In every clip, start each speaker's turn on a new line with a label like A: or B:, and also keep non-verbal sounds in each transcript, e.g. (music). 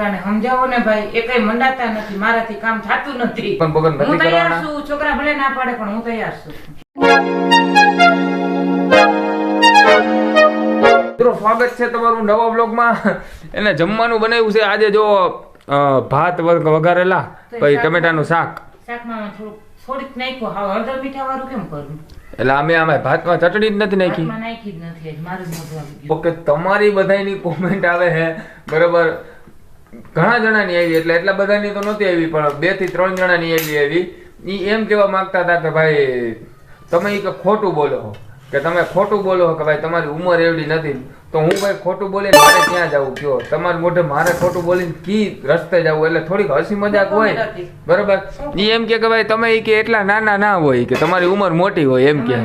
A: સમજાવો ને ભાઈ એ મંડાતા નથી મારાથી કામ થતું નથી.
B: પણ બગન
A: હું તૈયાર છું છોકરા ભલે ના પાડે પણ હું તૈયાર છું.
B: મિત્રો સ્વાગત છે તમારું નવા બ્લોગમાં એને જમવાનું બનાવ્યું છે. આજે જો ભાત વઘારેલા પછી ટમેટાનું શાક.
A: શાકમાં થોડુંક થોડીક નાખ્યું. હા હળદર મીઠા વાળું કેમ કરું
B: એટલે અમે અમે ભાતમાં ચટણી જ નથી નાખી.
A: જ નથી
B: ઓકે તમારી બધાની કોમેન્ટ આવે છે. બરાબર. ઘણા જણાની આવી એટલે એટલા બધાની તો નહોતી આવી પણ બેથી ત્રણ જણાની આવી આવી. ઈ એમ કહેવા માંગતા હતા કે ભાઈ તમે એ કે ખોટું બોલો છો કે તમે ખોટું બોલો કે ભાઈ તમારી ઉંમર એવડી નથી. તો હું ભાઈ ખોટું બોલી મારે ક્યાં જવું? કયો? તમારે મોઢે મારે ખોટું બોલીને કી રસ્તે જવું? એટલે થોડીક હસી મજાક હોય. બરોબર? ઈ એમ કે કે ભાઈ તમે એ કે એટલા નાના ના હોય કે તમારી ઉંમર મોટી હોય એમ કે.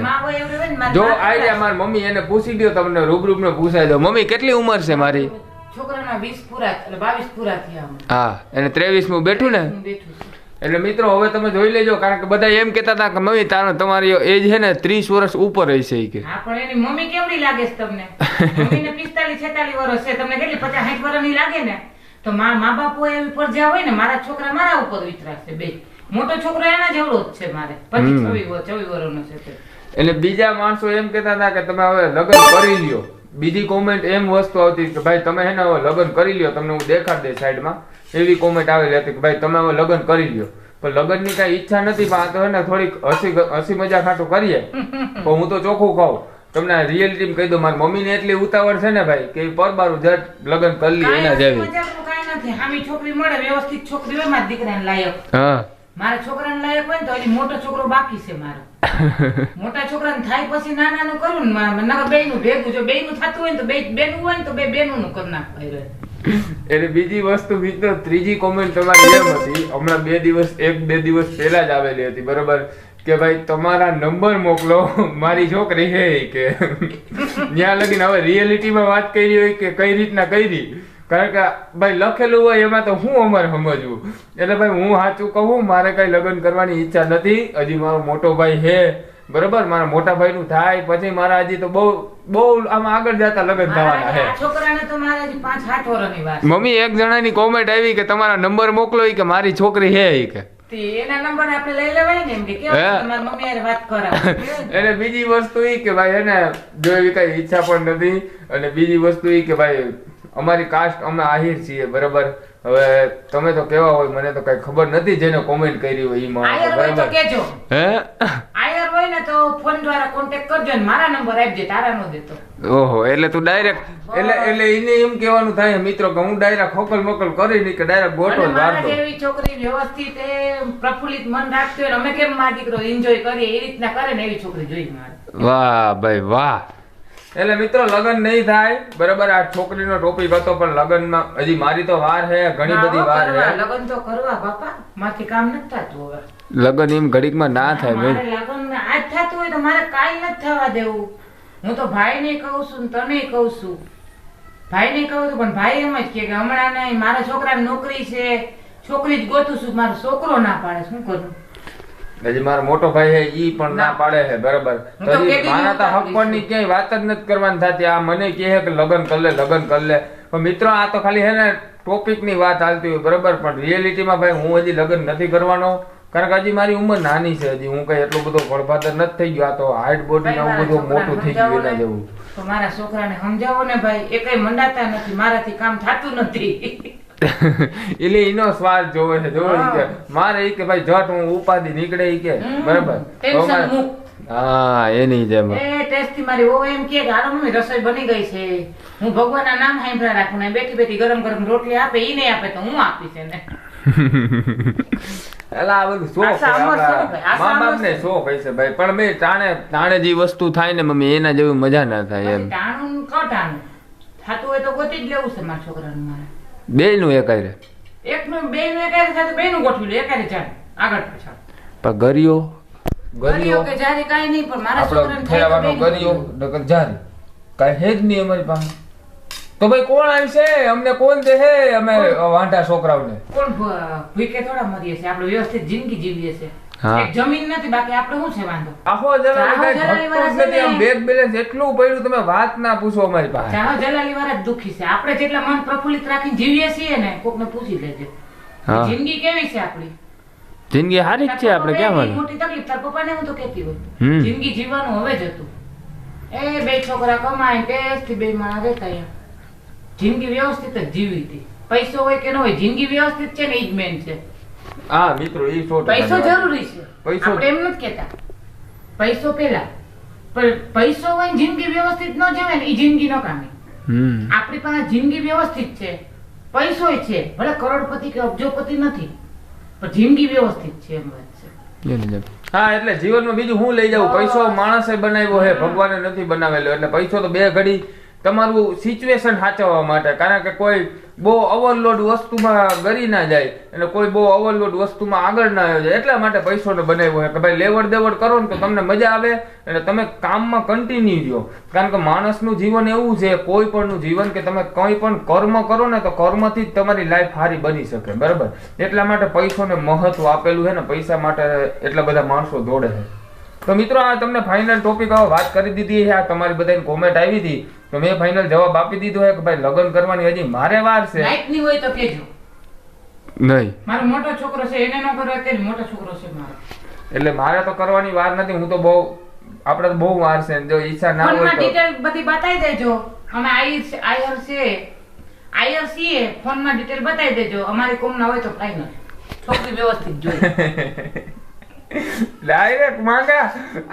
B: જો આઈડિયા મારી મમ્મી એને પૂછી દો તમને રૂબરૂપ ને પૂછાઈ દો મમ્મી કેટલી ઉંમર છે મારી?
A: છોકરાના વીસ પૂરા એટલે બાવીસ પૂરા થયા
B: હા એને ત્રેવીસમું બેઠું ને?
A: બેઠું
B: એટલે મિત્રો હવે તમે જોઈ લેજો કારણ કે બધા એમ કહેતા હતા કે મમ્મી તારો તમારી એજ છે ને વર્ષ ઉપર હશે ઈ કે.
A: હા પણ એની મમ્મી કેવડી લાગે છે તમને? મમ્મીને પિસ્તાલીસ છેતાલીસ વર્ષ છે તમને કેટલી પચાસ સાઠ વર્ષની લાગે ને? તો મા મા બાપો એવી પરજા હોય ને મારા છોકરા મારા ઉપર વિતરાશે બે. મોટો છોકરો એના જેવડો જ છે મારે. પચીસ
B: હમ.
A: છવ્વીસ વર્ષ છવ્વીસ વર્ષનો છે
B: એટલે બીજા માણસો એમ કહેતા હતા કે તમે હવે લગ્ન કરી લ્યો. બીજી કોમેન્ટ એમ વસ્તુ આવતી કે ભાઈ તમે હે ને હવે લગ્ન કરી લ્યો તમને હું દેખાડ દે સાઈડમાં એવી કોમેન્ટ આવેલી હતી કે ભાઈ તમે હવે લગ્ન કરી લ્યો. પણ લગ્નની કઈ ઈચ્છા નથી પણ આ તો હેને થોડીક હસી હસી મજા ખાટું કરીએ. (laughs) તો હું તો ચોખ્ખું ખાઉં તમને રિયલિટી કહી દઉં મારી મમ્મીને એટલી ઉતાવળ છે ને ભાઈ કે પરબારું જટ લગ્ન કરી લે એના જેવી.
A: છોકરી મળે વ્યવસ્થિત છોકરી હોય દીકરાને લાયક.
B: હા.
A: મારા છોકરાને લાયક હોય ને તો હજી મોટો છોકરો બાકી છે મારો. (laughs) મોટા છોકરાને થાય પછી નાનાનું કરું ને મા- નકર બેયનું ભેગું જો બેયનું થતું હોય ને તો બે બેનું હોય ને તો બે બેનું કરી નાખવાય
B: એટલે બીજી વસ્તુ મિત્રો ત્રીજી કોમેન્ટ તમારી એમ હતી. હમણાં બે દિવસ એક બે દિવસ પહેલા જ આવેલી હતી બરોબર? કે ભાઈ તમારા નંબર મોકલો મારી છોકરી હે કે. (laughs) ત્યાં લગીને હવે રિયાલિટીમાં વાત કરી હોય કે કઈ રીતના કરી? કારણ કે ભાઈ લખેલું હોય એમાં તો હું અમારે સમજવું? એટલે ભાઈ હું સાચું કહું મારે કઈ લગ્ન કરવાની ઈચ્છા નથી. હજી મારો મોટો ભાઈ હે બરોબર? મારા મોટા ભાઈ નું થાય પછી મારા હજી તો બહુ બહુ આમાં આગળ જતા લગ્ન થવાના
A: છે.
B: મમ્મી એક જણાની કોમેન્ટ આવી કે તમારા નંબર મોકલો કે મારી છોકરી હે? કે અને (laughs) બીજી વસ્તુ એ કે ભાઈ એને જો એવી કઈ ઈચ્છા પણ નથી અને બીજી વસ્તુ એ કે ભાઈ અમારી કાસ્ટ અમે આહિર છીએ બરાબર? હવે તમે તો કેવા હોય મને તો કઈ ખબર નથી જેને કોમેન્ટ કરી હોય ઈ
A: આયર
B: માણસ બરાબર?
A: કેજો.
B: હે?
A: આયર હોય ને તો ફોન દ્વારા કોન્ટેક્ટ કરજો ને મારા નંબર આપજે તારા નો દેતો.
B: ઓહો એટલે તું ડાયરેક્ટ એટલે એટલે એને એમ કહેવાનું થાય મિત્રો કે હું ડાયરેક્ટ ખોકલ મોકલ કરી નહીં કે ડાયરેક્ટ ગોટો
A: મારા
B: દો
A: જેવી છોકરી વ્યવસ્થિત એ પ્રફુલ્લિત મન રાખતી હોય અમે કેમ માં દીકરો એન્જોય કરીએ? એ રીતના કરે ને એવી છોકરી જોઈ મારે.
B: વાહ ભાઈ વાહ. એટલે મિત્રો લગ્ન નહીં થાય. બરાબર આ છોકરીનો ટોપિક હતો પણ લગ્નમાં હજી મારી તો વાર છે ઘણી બધી વાર છે.
A: લગ્ન તો કરવા બાપા. માથી કામ નથી થતું હવે.
B: લગ્ન એમ ઘડીકમાં ના થાય મેં
A: લગ્ન આજ થતું હોય તો મારે કાઈ નથી થવા દેવું. હું તો ભાઈને કહું છું ને તને કહું છું. ભાઈને કહું છું પણ ભાઈ એમ જ કે હમણાં નહીં મારા છોકરાને નોકરી છે. છોકરી જ ગોતું છું મારો છોકરો ના પાડે. શું કરું?
B: હજી મારો મોટો ભાઈ છે ઈ પણ ના
A: ના.
B: પાડે છે બરાબર.
A: હું તો
B: મારા તો હક પરની ક્યાંય વાત જ નથી કરવાની થતી. આ મને કહે કે લગ્ન કર લે લગ્ન કર લે. પણ મિત્રો આ તો ખાલી હે ને ટોપિકની વાત હાલતી હોય બરાબર. પણ રિયેલિટીમાં ભાઈ હું હજી લગ્ન નથી કરવાનો. કારણ કે હજી મારી ઉંમર નાની છે હજી હું કઈ એટલો બધો ભણભાદર નથી થઈ ગયો. આ તો હાર્ટ બોડી ને બધું મોટું થઈ ગયું એના જેવું.
A: તો મારા છોકરાને સમજાવો ને ભાઈ એ કઈ મંડાતા નથી મારાથી કામ થતું નથી. (laughs)
B: એટલે એનો સ્વાદ જોવે છે જોવે કે મારે કે ભાઈ જટ હું ઉપાધિ નીકળે કે. બરાબર. હા એની જેમ.
A: એ ટેસ્ટથી મારી. વહુ એમ કે હાલો મમ્મી રસોઈ બની ગઈ છે. હું ભગવાનના નામ સાંભળ્યા રાખું ને બેઠી બેઠી ગરમ ગરમ રોટલી આપે ઈ નહીં આપે તો હું આપીશ એને. (laughs)
B: એટલે આ બધું શોખ
A: શોખ ભાઈ,
B: મા શોખ. પણ મેં તાણે તાણે જે વસ્તુ થાય ને મમ્મી એના જેવી મજા ના થાય એમ.
A: ટાણું ને થતું હોય તો ગોતી જ લેવું છે મારા છોકરાને મારે.
B: બે નું એકાય
A: એકનું બે નું એકારે તો બે નું ગોઠવી લે એકારે જાય આગળ પાછળ
B: પણ ગરિયો
A: ગરિયો. કે જારી કાઈ નહીં પણ મારા છોકરાને થાય
B: ખેડાવાનો
A: બેયનું
B: ગરિયો નકર જારી. કાઈ હે જ નહીં અમારી પાસે. તો ભાઈ કોણ આવશે અમને કોણ દે હે અમે વાંઢા છોકરાઓને.
A: કોણ ભ- થોડા મરીએ છે આપણે વ્યવસ્થિત જિંદગી જીવીએ છે
B: હા.
A: એક જમીન નથી બાકી આપણે શું છે વાંધો? જલાલી
B: આમ
A: છે
B: બેલેન્સ એટલું પડ્યું તમે વાત ના પૂછો અમારી પાસે.
A: ચાહો જલાલી વાળા દુખી છે. આપણે જેટલા મન પ્રફુલ્લિત રાખીને જીવીએ છીએ ને કોકને પૂછી લેજે. જિંદગી કેવી છે આપણી?
C: જિંદગી સારી જ છે આપણે ક્યાં
A: મોટી તકલીફ તારા પપ્પાને હું તો કહેતી હોય. જિંદગી જીવવાનું હવે જ હતું. એ બે છોકરા કમાય ટેસ્ટથી બે માણસ રહેતા જિંદગી વ્યવસ્થિત જ જીવી હતી. પૈસો હોય કે ન હોય જિંદગી વ્યવસ્થિત છે ને એ જ મેન છે.
B: હા મિત્રો એ સો
A: પૈસો જરૂરી છે.
B: પૈસો-
A: આપણે એમ નથી કહેતા. પૈસો પેલા પણ પૈસો હોય જિંદગી વ્યવસ્થિત ન જીવે ને એ જિંદગી નો કામે. આપણી પાસે જિંદગી વ્યવસ્થિત છે. પૈસો છે. ભલે કરોડપતિ કે અબજોપતિ નથી પણ જિંદગી વ્યવસ્થિત છે એમ વાત છે.
B: હા એટલે જીવનમાં બીજું હું લઈ જાઉં? પૈસો માણસે બનાવ્યો હે. ભગવાને નથી બનાવેલો. એટલે પૈસો તો બે ઘડી તમારું સિચ્યુએશન સાચવવા માટે. કારણ કે કોઈ બહુ ઓવરલોડ વસ્તુમાં ગરી ના જાય અને કોઈ બહુ ઓવરલોડ વસ્તુમાં આગળ ના જાય, એટલા માટે પૈસોને બનાવ્યો છે કે ભાઈ, લેવડ દેવડ કરો ને તો તમને મજા આવે અને તમે કામમાં કન્ટિન્યુ રહ્યો. કારણ કે માણસનું જીવન એવું છે, કોઈ પણનું જીવન કે તમે કંઈ પણ કર્મ કરો ને તો કર્મથી જ તમારી લાઈફ સારી બની શકે. બરાબર? એટલા માટે પૈસોને મહત્વ આપેલું છે ને પૈસા માટે એટલા બધા માણસો દોડે છે. તો મિત્રો, આ તમને ફાઇનલ ટોપિક હવે વાત કરી દીધી છે. આ તમારી બધાની કોમેન્ટ આવી હતી. તો મેં ફાઇનલ જવાબ આપી દીધો કે ભાઈ લગ્ન કરવાની હજી મારે વાર છે.
A: લાઈફની હોય તો કેજો
C: નહીં.
A: મારો મોટો છોકરો છે એને ન કરો અત્યારે મોટો છોકરો છે મારો.
B: એટલે મારે તો કરવાની વાર નથી હું તો બહુ આપણે તો બહુ વાર છે જો ઈચ્છા ના હોય તો.
A: ડિટેલ બધી બતાવી દેજો. અમે આઈ આયર છે. આઈર છીએ ફોનમાં ડિટેલ બતાવી દેજો. અમારી કોમ ના હોય તો ફાઇનલ છોકરી વ્યવસ્થિત જોઈએ (laughs)
B: ડાયરેક્ટ માંગા.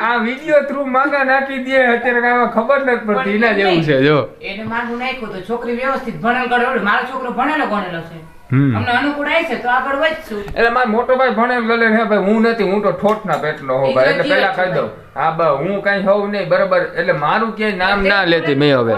B: આ વિડિયો થ્રુ માંગા નાખી દે. અત્યારે કાંઈ ખબર નથી પડતી. એના જેવું છે જો.
A: એને માંગું નાખ્યું તો છોકરી વ્યવસ્થિત ભણેલ ગણેલો મારો છોકરો ભણેલો ગણેલો છે. અમને અનુકૂળ આવે છે તો આગળ વધશું.
B: એટલે મારો મોટો ભાઈ ભણેલ ગલે હે ભાઈ હું નથી હું તો ઠોઠના પેટનો હો ભાઈ. એટલે પેલા કહી દઉં. હા બા હું કઈ હોઉં નહીં બરાબર. એટલે મારું ક્યાંય નામ
C: ના લેતી મેં હવે.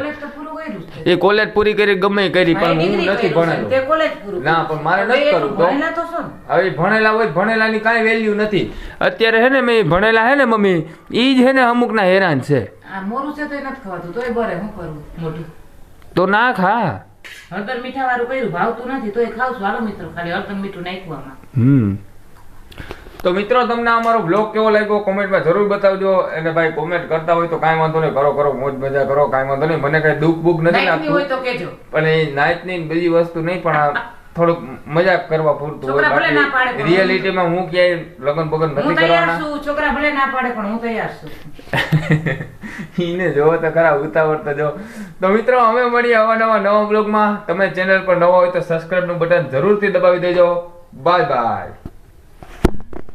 C: એ કોલેજ પૂરી કરી ગમે એ કરી પણ હું
B: નથી ભણેલો.
A: તે કોલેજ પૂરું
B: ના, પણ મારે નથી કરવું તો.
A: તો
B: હવે ભણેલા હોય ભણેલાની કાંઈ વેલ્યુ નથી.
C: અત્યારે હે ને મેં ભણેલા હે ને મમ્મી ઈ જ હે ને અમુક ના હેરાન છે.
A: આ મોરું છે તો નથી ખવાતું તોય બરે હું કરું મોટું?
C: તો ના ખા
A: હળદર મીઠા વાળું કર્યું ભાવતું નથી તોય ખાવ છું હાલો મિત્રો ખાલી હળદર મીઠું નાખવામાં.
C: હમ.
B: તો મિત્રો તમને અમારો બ્લોગ કેવો લાગ્યો? કોમેન્ટમાં જરૂર બતાવજો. અને ભાઈ કોમેન્ટ કરતા હોય તો કાંઈ વાંધો નહીં. કરો કરો મોજ મજા કરો. કાંઈ વાંધો નહીં. મને કાંઈ દુઃખ બુક નથી લાગતું. પણ એ નાઇટની બીજી વસ્તુ નહીં પણ થોડુંક મજાક કરવા પૂરતું હોય. બાકી રિયાલિટીમાં હું ક્યાંય લગ્ન બગન નથી કરવાના.
A: છોકરા ભલે ના પાડે પણ હું તૈયાર છું. (laughs)
B: ઈને જોવો તો ખરા ઉતાવળ તો જો. તો મિત્રો અમે મળીએ આવા નવા નવા બ્લોગમાં તમે ચેનલ પર નવા હોય તો સબસ્ક્રાઇબનું બટન જરૂરથી દબાવી દેજો. Bye bye